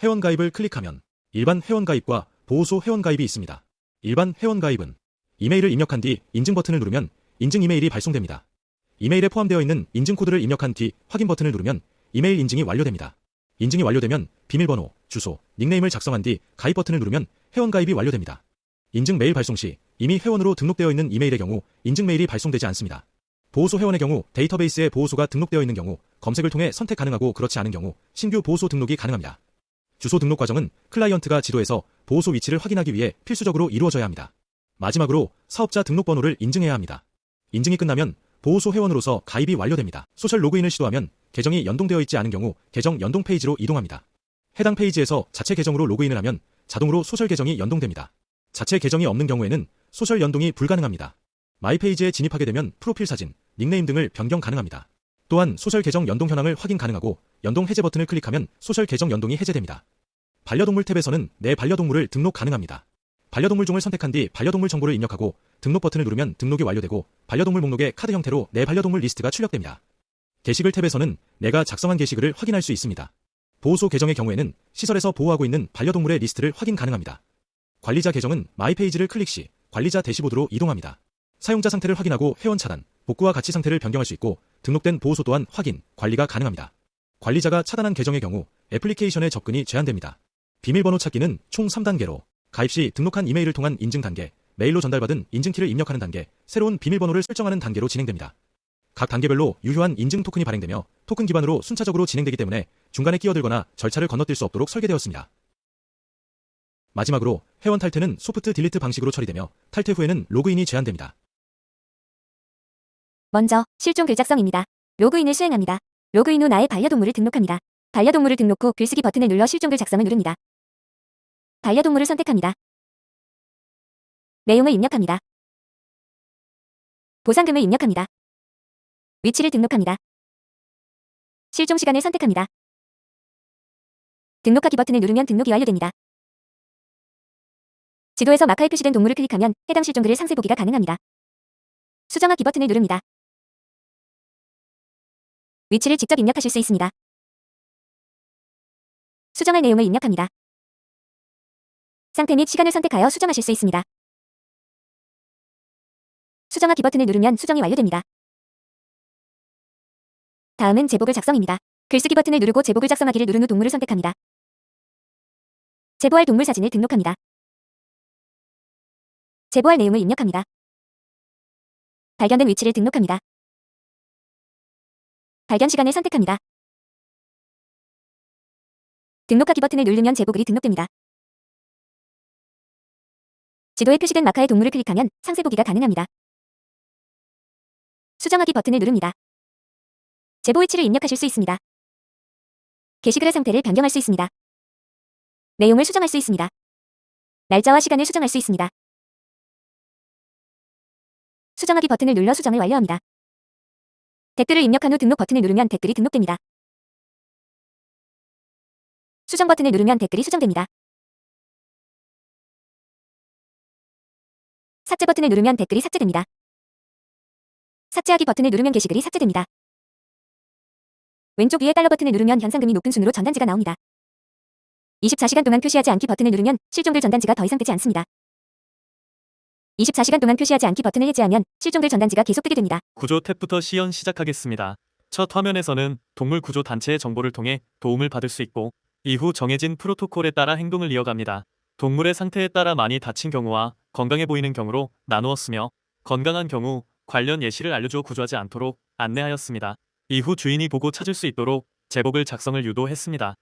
회원가입을 클릭하면 일반 회원가입과 보호소 회원가입이 있습니다. 일반 회원가입은 이메일을 입력한 뒤 인증 버튼을 누르면 인증 이메일이 발송됩니다. 이메일에 포함되어 있는 인증 코드를 입력한 뒤 확인 버튼을 누르면 이메일 인증이 완료됩니다. 인증이 완료되면 비밀번호, 주소, 닉네임을 작성한 뒤 가입 버튼을 누르면 회원가입이 완료됩니다. 인증 메일 발송 시 이미 회원으로 등록되어 있는 이메일의 경우 인증 메일이 발송되지 않습니다. 보호소 회원의 경우 데이터베이스에 보호소가 등록되어 있는 경우 검색을 통해 선택 가능하고 그렇지 않은 경우 신규 보호소 등록이 가능합니다. 주소 등록 과정은 클라이언트가 지도에서 보호소 위치를 확인하기 위해 필수적으로 이루어져야 합니다. 마지막으로 사업자 등록번호를 인증해야 합니다. 인증이 끝나면 보호소 회원으로서 가입이 완료됩니다. 소셜 로그인을 시도하면 계정이 연동되어 있지 않은 경우 계정 연동 페이지로 이동합니다. 해당 페이지에서 자체 계정으로 로그인을 하면 자동으로 소셜 계정이 연동됩니다. 자체 계정이 없는 경우에는 소셜 연동이 불가능합니다. 마이 페이지에 진입하게 되면 프로필 사진, 닉네임 등을 변경 가능합니다. 또한 소셜 계정 연동 현황을 확인 가능하고 연동 해제 버튼을 클릭하면 소셜 계정 연동이 해제됩니다. 반려동물 탭에서는 내 반려동물을 등록 가능합니다. 반려동물 종을 선택한 뒤 반려동물 정보를 입력하고 등록 버튼을 누르면 등록이 완료되고 반려동물 목록에 카드 형태로 내 반려동물 리스트가 출력됩니다. 게시글 탭에서는 내가 작성한 게시글을 확인할 수 있습니다. 보호소 계정의 경우에는 시설에서 보호하고 있는 반려동물의 리스트를 확인 가능합니다. 관리자 계정은 마이 페이지를 클릭 시 관리자 대시보드로 이동합니다. 사용자 상태를 확인하고 회원 차단, 복구와 가치 상태를 변경할 수 있고 등록된 보호소 또한 확인, 관리가 가능합니다. 관리자가 차단한 계정의 경우 애플리케이션의 접근이 제한됩니다. 비밀번호 찾기는 총 3단계로 가입 시 등록한 이메일을 통한 인증 단계, 메일로 전달받은 인증키를 입력하는 단계, 새로운 비밀번호를 설정하는 단계로 진행됩니다. 각 단계별로 유효한 인증 토큰이 발행되며 토큰 기반으로 순차적으로 진행되기 때문에 중간에 끼어들거나 절차를 건너뛸 수 없도록 설계되었습니다. 마지막으로 회원 탈퇴는 소프트 딜리트 방식으로 처리되며 탈퇴 후에는 로그인이 제한됩니다. 먼저 실종 글 작성입니다. 로그인을 수행합니다. 로그인 후 나의 반려동물을 등록합니다. 반려동물을 등록 후 글쓰기 버튼을 눌러 실종 글 작성을 누릅니다. 반려동물을 선택합니다. 내용을 입력합니다. 보상금을 입력합니다. 위치를 등록합니다. 실종 시간을 선택합니다. 등록하기 버튼을 누르면 등록이 완료됩니다. 지도에서 마카에 표시된 동물을 클릭하면 해당 실종글을 상세 보기가 가능합니다. 수정하기 버튼을 누릅니다. 위치를 직접 입력하실 수 있습니다. 수정할 내용을 입력합니다. 상태 및 시간을 선택하여 수정하실 수 있습니다. 수정하기 버튼을 누르면 수정이 완료됩니다. 다음은 제복을 작성입니다. 글쓰기 버튼을 누르고 제복을 작성하기를 누른 후 동물을 선택합니다. 제보할 동물 사진을 등록합니다. 제보할 내용을 입력합니다. 발견된 위치를 등록합니다. 발견 시간을 선택합니다. 등록하기 버튼을 누르면 제보글이 등록됩니다. 지도에 표시된 마카의 동물을 클릭하면 상세 보기가 가능합니다. 수정하기 버튼을 누릅니다. 제보 위치를 입력하실 수 있습니다. 게시글의 상태를 변경할 수 있습니다. 내용을 수정할 수 있습니다. 날짜와 시간을 수정할 수 있습니다. 수정하기 버튼을 눌러 수정을 완료합니다. 댓글을 입력한 후 등록 버튼을 누르면 댓글이 등록됩니다. 수정 버튼을 누르면 댓글이 수정됩니다. 삭제 버튼을 누르면 댓글이 삭제됩니다. 삭제하기 버튼을 누르면 게시글이 삭제됩니다. 왼쪽 위에 달러 버튼을 누르면 현상금이 높은 순으로 전단지가 나옵니다. 24시간 동안 표시하지 않기 버튼을 누르면 실종될 전단지가 더 이상 뜨지 않습니다. 24시간 동안 표시하지 않기 버튼을 해제하면 실종될 전단지가 계속되게 됩니다. 구조 탭부터 시연 시작하겠습니다. 첫 화면에서는 동물 구조 단체의 정보를 통해 도움을 받을 수 있고 이후 정해진 프로토콜에 따라 행동을 이어갑니다. 동물의 상태에 따라 많이 다친 경우와 건강해 보이는 경우로 나누었으며 건강한 경우 관련 예시를 알려줘 구조하지 않도록 안내하였습니다. 이후 주인이 보고 찾을 수 있도록 제복을 작성을 유도했습니다.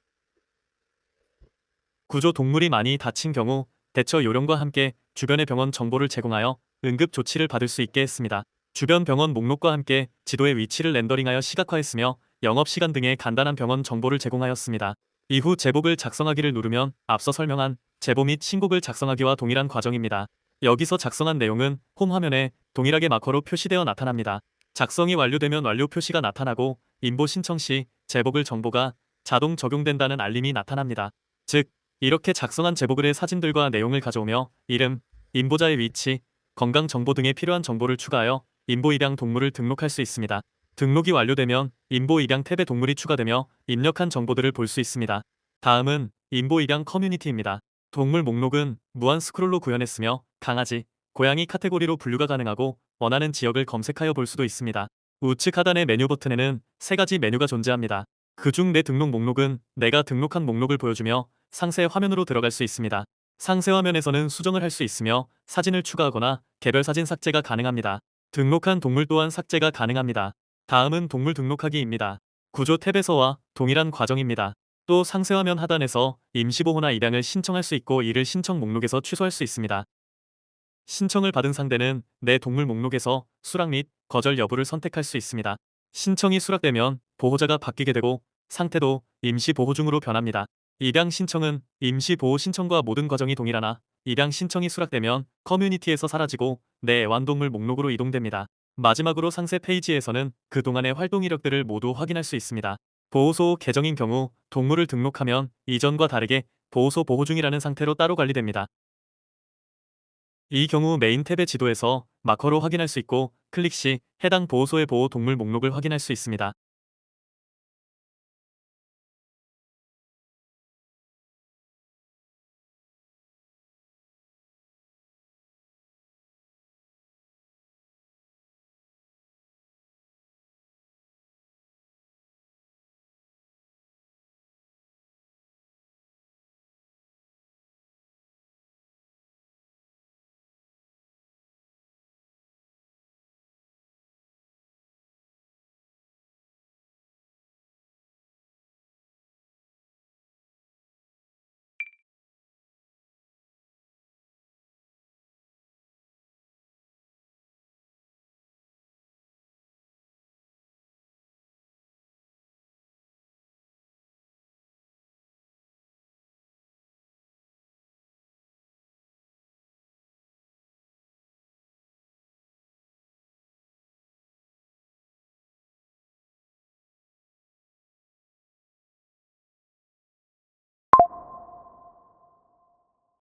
구조 동물이 많이 다친 경우 대처 요령과 함께 주변의 병원 정보를 제공하여 응급 조치를 받을 수 있게 했습니다. 주변 병원 목록과 함께 지도의 위치를 렌더링하여 시각화했으며 영업시간 등의 간단한 병원 정보를 제공하였습니다. 이후 제복을 작성하기를 누르면 앞서 설명한 제보 및 신곡을 작성하기와 동일한 과정입니다. 여기서 작성한 내용은 홈 화면에 동일하게 마커로 표시되어 나타납니다. 작성이 완료되면 완료 표시가 나타나고 인보 신청 시 제복을 정보가 자동 적용된다는 알림이 나타납니다. 즉, 이렇게 작성한 제보글의 사진들과 내용을 가져오며 이름, 인보자의 위치, 건강 정보 등에 필요한 정보를 추가하여 인보 입양 동물을 등록할 수 있습니다. 등록이 완료되면 인보 입양 탭에 동물이 추가되며 입력한 정보들을 볼 수 있습니다. 다음은 인보 입양 커뮤니티입니다. 동물 목록은 무한 스크롤로 구현했으며 강아지, 고양이 카테고리로 분류가 가능하고 원하는 지역을 검색하여 볼 수도 있습니다. 우측 하단의 메뉴 버튼에는 세 가지 메뉴가 존재합니다. 그중 내 등록 목록은 내가 등록한 목록을 보여주며 상세 화면으로 들어갈 수 있습니다. 상세 화면에서는 수정을 할 수 있으며 사진을 추가하거나 개별 사진 삭제가 가능합니다. 등록한 동물 또한 삭제가 가능합니다. 다음은 동물 등록하기입니다. 구조 탭에서와 동일한 과정입니다. 또 상세 화면 하단에서 임시보호나 입양을 신청할 수 있고 이를 신청 목록에서 취소할 수 있습니다. 신청을 받은 상대는 내 동물 목록에서 수락 및 거절 여부를 선택할 수 있습니다. 신청이 수락되면 보호자가 바뀌게 되고 상태도 임시 보호 중으로 변합니다. 입양 신청은 임시 보호 신청과 모든 과정이 동일하나 입양 신청이 수락되면 커뮤니티에서 사라지고 내 애완동물 목록으로 이동됩니다. 마지막으로 상세 페이지에서는 그동안의 활동 이력들을 모두 확인할 수 있습니다. 보호소 계정인 경우 동물을 등록하면 이전과 다르게 보호소 보호 중이라는 상태로 따로 관리됩니다. 이 경우 메인 탭의 지도에서 마커로 확인할 수 있고 클릭 시 해당 보호소의 보호 동물 목록을 확인할 수 있습니다.